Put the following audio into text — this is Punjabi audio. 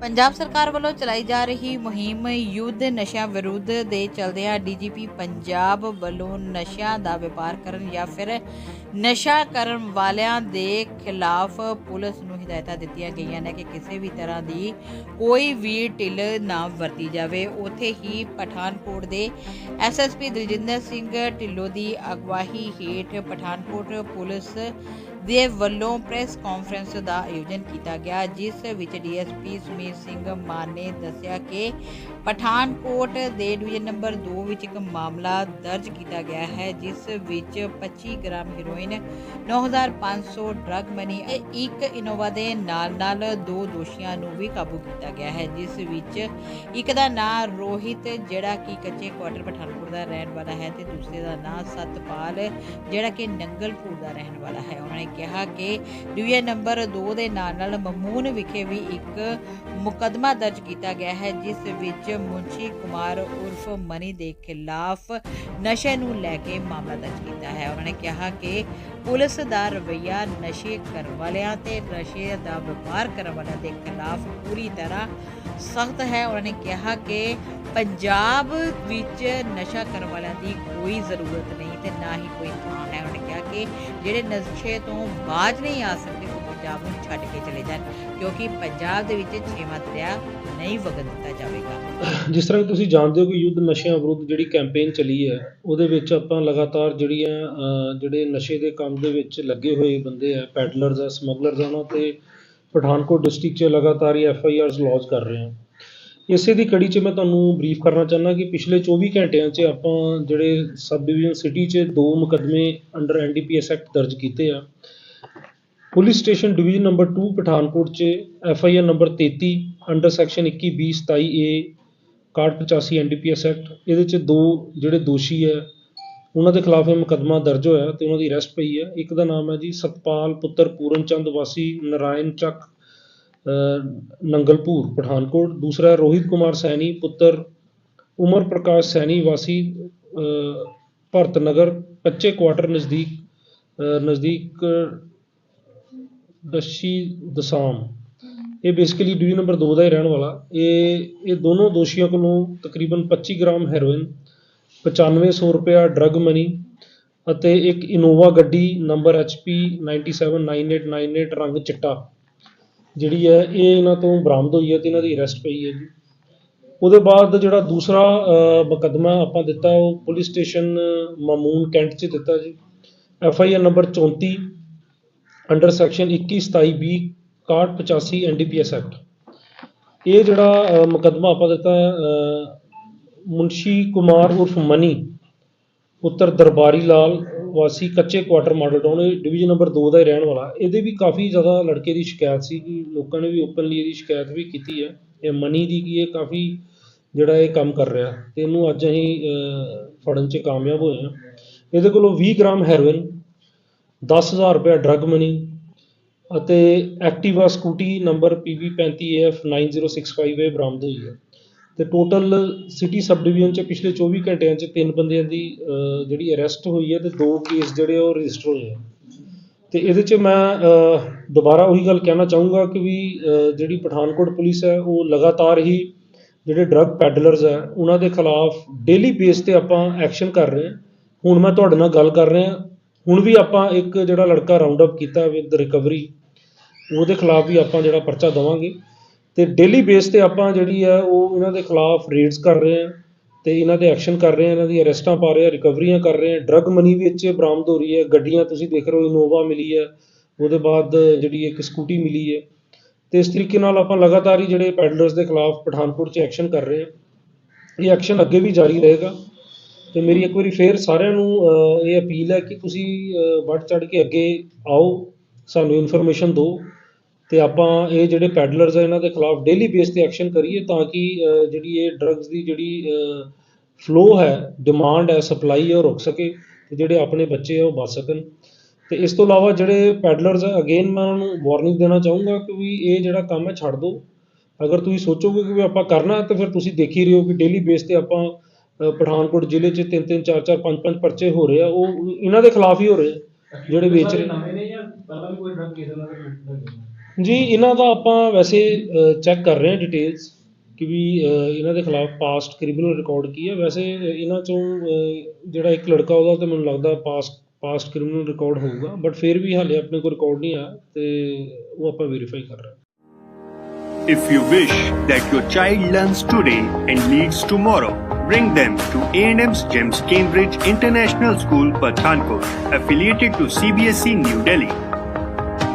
ਪੰਜਾਬ ਸਰਕਾਰ ਵੱਲੋਂ ਚਲਾਈ ਜਾ ਰਹੀ ਮੁਹਿੰਮ ਯੁੱਧ ਨਸ਼ਿਆਂ ਵਿਰੁੱਧ ਦੇ ਚਲਦਿਆਂ ਡੀਜੀਪੀ ਪੰਜਾਬ ਵੱਲੋਂ ਨਸ਼ਿਆਂ ਦਾ ਵਪਾਰ ਕਰਨ ਜਾਂ ਫਿਰ ਨਸ਼ਾ ਕਰਨ ਵਾਲਿਆਂ ਦੇ ਖਿਲਾਫ ਪੁਲਿਸ ਨੂੰ ਹਦਾਇਤਾਂ ਦਿੱਤੀਆਂ ਗਈਆਂ ਨੇ ਕਿ ਕਿਸੇ ਵੀ ਤਰ੍ਹਾਂ ਦੀ ਕੋਈ ਵੀ ਢਿੱਲ ਨਾ ਵਰਤੀ ਜਾਵੇ। ਉੱਥੇ ਹੀ ਪਠਾਨਕੋਟ ਦੇ ਐਸਐਸਪੀ ਦਲਜਿੰਦਰ ਸਿੰਘ ਢਿੱਲੋਂ ਦੀ ਅਗਵਾਈ ਹੇਠ ਪਠਾਨਕੋਟ ਪੁਲਿਸ ਦੇ ਵੱਲੋਂ ਪ੍ਰੈਸ ਕਾਨਫਰੰਸ ਦਾ ਆਯੋਜਨ ਕੀਤਾ ਗਿਆ, ਜਿਸ ਵਿੱਚ ਡੀਐਸਪੀ ਸੁਮੀਰ ਸਿੰਘ ਮਾਨ ਨੇ ਦੱਸਿਆ ਕਿ ਪਠਾਨਕੋਟ ਦੇ ਡਿਵੀਜ਼ਨ ਨੰਬਰ 2 ਵਿੱਚ ਇੱਕ ਮਾਮਲਾ ਦਰਜ ਕੀਤਾ ਗਿਆ ਹੈ, ਜਿਸ ਵਿੱਚ 25 ਗ੍ਰਾਮ ਹੈਰੋਇਨ 9500 ਡਰਗ ਮਨੀ ਤੇ ਇੱਕ ਇਨੋਵਾ ਦੇ ਨਾਲ-ਨਾਲ ਦੋ ਦੋਸ਼ੀਆਂ ਨੂੰ ਵੀ ਕਾਬੂ ਕੀਤਾ ਗਿਆ ਹੈ, ਜਿਸ ਵਿੱਚ ਇੱਕ ਦਾ ਨਾਮ ਰੋਹਿਤ, ਜਿਹੜਾ ਕਿ ਕੱਚੇ ਕੁਆਟਰ ਪਠਾਨਕੋਟ ਦਾ ਰਹਿਣ ਵਾਲਾ ਹੈ, ਤੇ ਦੂਸਰੇ ਦਾ ਨਾਮ ਸਤਪਾਲ, ਜਿਹੜਾ ਕਿ ਨੰਗਲਪੁਰ ਦਾ ਰਹਿਣ ਵਾਲਾ ਹੈ। ਉਹਨਾਂ ਨੇ ਕਿਹਾ ਕਿ ਡਿਵੀਜ਼ਨ ਨੰਬਰ 2 ਦੇ ਨਾਲ ਨਾਲ ਮਮੂਨ ਵਿਖੇ ਵੀ ਇੱਕ ਮੁਕਦਮਾ ਦਰਜ ਕੀਤਾ ਗਿਆ ਹੈ, ਜਿਸ ਵਿੱਚ ਮੁੰਸ਼ੀ ਕੁਮਾਰ ਉਰਫ ਮਨੀ ਦੇ ਖਿਲਾਫ ਨਸ਼ੇ ਨੂੰ ਲੈ ਕੇ ਮਾਮਲਾ ਦਰਜ ਕੀਤਾ ਹੈ। ਉਹਨਾਂ ਨੇ ਕਿਹਾ ਕਿ ਪੁਲਿਸ ਦਾ ਰਵੱਈਆ ਨਸ਼ੇ ਕਰਨ ਵਾਲਿਆਂ ਤੇ ਨਸ਼ੇ ਦਾ ਵਪਾਰ ਕਰਨ ਵਾਲਿਆਂ ਦੇ ਖਿਲਾਫ ਪੂਰੀ ਤਰ੍ਹਾਂ ਸਖਤ ਹੈ। ਉਹਨਾਂ ਨੇ ਕਿਹਾ ਕਿ ਪੰਜਾਬ ਵਿੱਚ ਨਸ਼ਾ ਕਰਨ ਵਾਲਿਆਂ ਦੀ ਕੋਈ ਜ਼ਰੂਰਤ ਨਹੀਂ ਤੇ ਨਾ ਹੀ ਕੋਈ ਥਾਂ ਹੈ। ਉਹਨਾਂ ਕਿਹਾ ਕਿ ਜਿਹੜੇ ਨਸ਼ੇ ਤੋਂ ਬਾਜ ਨਹੀਂ ਆ ਸਕਦੇ, ਉਹ ਪੰਜਾਬ ਨੂੰ ਛੱਡ ਕੇ ਚਲੇ ਜਾਣ, ਕਿਉਂਕਿ ਪੰਜਾਬ ਦੇ ਵਿੱਚ ਛੇਵਾਂ ਦਰਿਆ ਨਹੀਂ ਵਗਣ ਦਿੱਤਾ ਜਾਵੇਗਾ। ਜਿਸ ਤਰ੍ਹਾਂ ਤੁਸੀਂ ਜਾਣਦੇ ਹੋ ਕਿ ਯੁੱਧ ਨਸ਼ਿਆਂ ਵਿਰੁੱਧ ਜਿਹੜੀ ਕੈਂਪੇਨ ਚੱਲੀ ਹੈ, ਉਹਦੇ ਵਿੱਚ ਆਪਾਂ ਲਗਾਤਾਰ ਜਿਹੜੀਆਂ ਜਿਹੜੇ ਨਸ਼ੇ ਦੇ ਕੰਮ ਦੇ ਵਿੱਚ ਲੱਗੇ ਹੋਏ ਬੰਦੇ ਆ, ਪੈਡਲਰਸ ਆ, ਸਮਗਲਰਸ ਆ, ਉਹਨਾਂ ਤੇ ਪਠਾਨਕੋਟ ਡਿਸਟ੍ਰਿਕਟ 'ਚ ਲਗਾਤਾਰ ਹੀ ਐਫ ਆਈ ਆਰਸ ਲੌਂਚ ਕਰ ਰਹੇ ਹਾਂ ਇਸੇ ਦੀ ਕੜੀ 'ਚ ਮੈਂ ਤੁਹਾਨੂੰ ਬਰੀਫ ਕਰਨਾ ਚਾਹੁੰਦਾ ਕਿ ਪਿਛਲੇ 24 ਘੰਟਿਆਂ 'ਚ ਆਪਾਂ ਜਿਹੜੇ ਸਬ ਡਿਵੀਜ਼ਨ ਸਿਟੀ 'ਚ ਦੋ ਮੁਕੱਦਮੇ under N D P S act ਦਰਜ ਕੀਤੇ ਆ। Police station division number 2 Pathankot 'ਚ F I R number 33 under section 21 20 27 A 6185 N D P S act ਇਹਦੇ 'ਚ ਦੋ ਜਿਹੜੇ ਦੋਸ਼ੀ ਹੈ ਉਹਨਾਂ ਦੇ ਖਿਲਾਫ ਇਹ ਮੁਕੱਦਮਾ ਦਰਜ ਹੋਇਆ ਤੇ ਉਹਨਾਂ ਦੀ ਅਰੈਸਟ ਪਈ ਹੈ ਇੱਕ ਦਾ ਨਾਮ ਹੈ ਜੀ ਸਤਪਾਲ ਪੁੱਤਰ ਪੂਰਨ ਚੰਦ ਵਾਸੀ, ਨਰਾਇਣ ਚੱਕ ਨੰਗਲਪੁਰ ਪਠਾਨਕੋਟ। ਦੂਸਰਾ, ਰੋਹਿਤ ਕੁਮਾਰ ਸੈਣੀ, ਪੁੱਤਰ ਉਮਰ ਪ੍ਰਕਾਸ਼ ਸੈਣੀ, ਵਾਸੀ ਭਰਤ ਨਗਰ, ਕੱਚੇ ਕੁਆਟਰ ਨਜ਼ਦੀਕ ਨਜ਼ਦੀਕ ਦਸ਼ੀ ਦਸਾਮ। ਇਹ ਬੇਸਿਕਲੀ ਡਿਵੀਜ਼ਨ ਨੰਬਰ 2 ਦਾ ਹੀ ਰਹਿਣ ਵਾਲਾ। ਇਹ ਇਹ ਦੋਨੋਂ ਦੋਸ਼ੀਆਂ ਕੋਲੋਂ ਤਕਰੀਬਨ 25 ਗ੍ਰਾਮ ਹੈਰੋਇਨ 9500 ਰੁਪਇਆ ਡਰਗ ਮਨੀ ਅਤੇ ਇੱਕ ਇਨੋਵਾ ਗੱਡੀ ਨੰਬਰ HP 979898 ਰੰਗ ਚਿੱਟਾ। ਜਿਹੜੀ ਹੈ, ਇਹ ਇਹਨਾਂ ਤੋਂ ਬਰਾਮਦ ਹੋਈ ਹੈ ਤੇ ਇਹਨਾਂ ਦੀ ਅਰੈਸਟ ਪਈ ਹੈ ਜੀ। ਉਹਦੇ ਬਾਅਦ ਜਿਹੜਾ ਦੂਸਰਾ ਮੁਕੱਦਮਾ ਆਪਾਂ ਦਿੱਤਾ, ਉਹ ਪੁਲਿਸ ਸਟੇਸ਼ਨ ਮਾਮੂਨ ਕੈਂਟ 'ਚ ਦਿੱਤਾ ਜੀ। F I R number 34 under section 21 27 20 6185 NDPS act ਇਹ ਜਿਹੜਾ ਮੁਕੱਦਮਾ ਆਪਾਂ ਦਿੱਤਾ ਮੁਨਸ਼ੀ ਕੁਮਾਰ ਉਰਫ ਮਨੀ, ਪੁੱਤਰ ਦਰਬਾਰੀ ਲਾਲ ਵਾਸੀ ਕੱਚੇ ਕੁਆਟਰ ਮਾਡਲ ਟਾਊਨ ਇਹ ਡਿਵੀਜ਼ਨ ਨੰਬਰ 2 ਦਾ ਹੀ ਰਹਿਣ ਵਾਲਾ। ਇਹਦੇ ਵੀ ਕਾਫੀ ਜ਼ਿਆਦਾ ਲੜਕੇ ਦੀ ਸ਼ਿਕਾਇਤ ਸੀ ਕਿ ਲੋਕਾਂ ਨੇ ਵੀ ਓਪਨਲੀ ਇਹਦੀ ਸ਼ਿਕਾਇਤ ਵੀ ਕੀਤੀ ਹੈ। ਇਹ ਮਨੀ ਦੀ ਕਿ ਇਹ ਕਾਫੀ ਜਿਹੜਾ ਇਹ ਕੰਮ ਕਰ ਰਿਹਾ। ਤੇ ਇਹਨੂੰ ਅੱਜ ਅਸੀਂ ਫੜਨ 'ਚ ਕਾਮਯਾਬ ਹੋਏ ਹਾਂ। ਇਹਦੇ ਕੋਲੋਂ 20 ਗ੍ਰਾਮ ਹੈਰੋਇਨ 10000 ਰੁਪਏ ਡਰੱਗ ਮਨੀ ਅਤੇ ਐਕਟਿਵਾ ਸਕੂਟੀ ਨੰਬਰ PB35AF 9065 ਇਹ ਬਰਾਮਦ ਹੋਈ ਹੈ। ਤੇ ਟੋਟਲ ਸਿਟੀ ਸਬ ਡਿਵੀਜ਼ਨ ਚ ਪਿਛਲੇ 24 ਘੰਟਿਆਂ ਚ ਤਿੰਨ ਬੰਦਿਆਂ ਦੀ ਜਿਹੜੀ ਅਰੈਸਟ ਹੋਈ ਹੈ ਤੇ ਦੋ ਕੇਸ ਜਿਹੜੇ ਉਹ ਰਜਿਸਟਰ ਹੋਏ ਆ। ਤੇ ਇਹਦੇ ਚ ਮੈਂ ਦੁਬਾਰਾ ਉਹੀ ਗੱਲ ਕਹਿਣਾ ਚਾਹੂੰਗਾ ਕਿ ਵੀ ਜਿਹੜੀ ਪਠਾਨਕੋਟ ਪੁਲਿਸ ਹੈ, ਉਹ ਲਗਾਤਾਰ ਹੀ ਜਿਹੜੇ ਡਰੱਗ ਪੈਡਲਰਸ ਹੈ, ਉਹਨਾਂ ਦੇ ਖਿਲਾਫ ਡੇਲੀ ਬੇਸ ਤੇ ਆਪਾਂ ਐਕਸ਼ਨ ਕਰ ਰਹੇ ਹਾਂ। ਹੁਣ ਮੈਂ ਤੁਹਾਡੇ ਨਾਲ ਗੱਲ ਕਰ ਰਿਹਾ, ਹੁਣ ਵੀ ਆਪਾਂ ਇੱਕ ਜਿਹੜਾ ਲੜਕਾ ਰਾਉਂਡ ਅਪ ਕੀਤਾ ਵਿਦ ਰਿਕਵਰੀ ਉਹਦੇ ਖਿਲਾਫ ਵੀ ਆਪਾਂ ਜਿਹੜਾ ਪਰਚਾ ਦੇਵਾਂਗੇ। ਅਤੇ ਡੇਲੀ ਬੇਸ ਤੇ ਆਪਾਂ ਜਿਹੜੀ ਆ ਉਹ ਇਹਨਾਂ ਦੇ ਖਿਲਾਫ ਰੇਡਸ ਕਰ ਰਹੇ ਹਾਂ ਅਤੇ ਇਹਨਾਂ 'ਤੇ ਐਕਸ਼ਨ ਕਰ ਰਹੇ ਆ ਇਹਨਾਂ ਦੀ ਅਰੈਸਟਾਂ ਪਾ ਰਹੇ ਹਾਂ ਰਿਕਵਰੀਆਂ ਕਰ ਰਹੇ ਹਾਂ ਡਰੱਗ ਮਨੀ ਵੀ ਇੱਥੇ ਬਰਾਮਦ ਹੋ ਰਹੀ ਹੈ ਗੱਡੀਆਂ ਤੁਸੀਂ ਦੇਖ ਰਹੇ ਹੋ ਇਨੋਵਾ ਮਿਲੀ ਹੈ ਉਹਦੇ ਬਾਅਦ ਜਿਹੜੀ ਇੱਕ ਸਕੂਟੀ ਮਿਲੀ ਹੈ ਅਤੇ ਇਸ ਤਰੀਕੇ ਨਾਲ ਆਪਾਂ ਲਗਾਤਾਰ ਹੀ ਜਿਹੜੇ ਪੈਡਲਰਸ ਦੇ ਖਿਲਾਫ ਪਠਾਨਕੋਟ 'ਚ ਐਕਸ਼ਨ ਕਰ ਰਹੇ ਹਾਂ। ਇਹ ਐਕਸ਼ਨ ਅੱਗੇ ਵੀ ਜਾਰੀ ਰਹੇਗਾ ਤੇ ਮੇਰੀ ਇੱਕ ਵਾਰੀ ਫੇਰ ਸਾਰਿਆਂ ਨੂੰ ਇਹ ਅਪੀਲ ਹੈ ਕਿ ਤੁਸੀਂ ਅਹ, ਵੱਧ ਚੜ ਕੇ ਅੱਗੇ ਆਓ ਸਾਨੂੰ ਇਨਫੋਰਮੇਸ਼ਨ ਦਿਓ। ਅਤੇ ਆਪਾਂ ਇਹ ਜਿਹੜੇ ਪੈਡਲਰਸ ਆ, ਇਹਨਾਂ ਦੇ ਖਿਲਾਫ ਡੇਲੀ ਬੇਸ ਤੇ ਐਕਸ਼ਨ ਕਰੀਏ ਤਾਂ ਕਿ ਜਿਹੜੀ ਇਹ ਡਰੱਗਸ ਦੀ ਜਿਹੜੀ ਫਲੋ ਹੈ ਡਿਮਾਂਡ ਹੈ ਸਪਲਾਈ ਹੈ, ਉਹ ਰੁਕ ਸਕੇ ਅਤੇ ਜਿਹੜੇ ਆਪਣੇ ਬੱਚੇ ਆ, ਉਹ ਬਚ ਸਕਣ। ਅਤੇ ਇਸ ਤੋਂ ਇਲਾਵਾ ਜਿਹੜੇ ਪੈਡਲਰਸ ਆ ਅਗੇਨ ਮੈਂ ਉਹਨਾਂ ਨੂੰ ਵਾਰਨਿੰਗ ਦੇਣਾ ਚਾਹੂੰਗਾ ਕਿ ਵੀ ਇਹ ਜਿਹੜਾ ਕੰਮ ਹੈ, ਛੱਡ ਦਿਓ ਅਗਰ ਤੁਸੀਂ ਸੋਚੋਗੇ ਕਿ ਵੀ ਆਪਾਂ ਕਰਨਾ ਤਾਂ ਫਿਰ ਤੁਸੀਂ ਦੇਖ ਹੀ ਰਹੇ ਹੋ ਕਿ ਡੇਲੀ ਬੇਸ ਤੇ ਆਪਾਂ ਪਠਾਨਕੋਟ ਜ਼ਿਲ੍ਹੇ 'ਚ ਤਿੰਨ ਤਿੰਨ ਚਾਰ ਚਾਰ ਪੰਜ ਪੰਜ ਪਰਚੇ ਹੋ ਰਹੇ ਆ, ਉਹ ਇਹਨਾਂ ਦੇ ਖਿਲਾਫ ਹੀ ਹੋ ਰਹੇ ਆ, ਜਿਹੜੇ ਵੇਚ ਰਹੇ ਨੇ ਜਾਂ ਪਹਿਲਾਂ ਵੀ ਕੋਈ ਡਰਗ ਕੇਸ ਉਹਨਾਂ ਜੀ ਇਹਨਾਂ ਦਾ ਆਪਾਂ ਵੈਸੇ ਚੈੱਕ ਕਰ ਰਹੇ ਹਾਂ ਡਿਟੇਲਸ ਕਿ ਵੀ ਅਹ, ਇਹਨਾਂ ਦੇ ਖਿਲਾਫ ਪਾਸਟ ਕ੍ਰਿਮੀਨਲ ਰਿਕਾਰਡ ਕੀ ਹੈ ਵੈਸੇ ਇਹਨਾਂ ਚੋਂ ਅਹ, ਜਿਹੜਾ ਇੱਕ ਲੜਕਾ ਉਹਦਾ ਤੇ ਮੈਨੂੰ ਲੱਗਦਾ ਪਾਸਟ ਪਾਸਟ ਕ੍ਰਿਮੀਨਲ ਰਿਕਾਰਡ ਹੋਊਗਾ ਬਟ ਫਿਰ ਵੀ ਹਾਲੇ ਆਪਣੇ ਕੋਲ ਰਿਕਾਰਡ ਨਹੀਂ ਆਇਆ ਤੇ ਉਹ ਆਪਾਂ ਵੈਰੀਫਾਈ ਕਰ ਰਹੇ ਹਾਂ If you wish that your child learns today and leads tomorrow, bring them to A&M's Gems Cambridge International School, Pathankot, affiliated to CBSE E, New Delhi.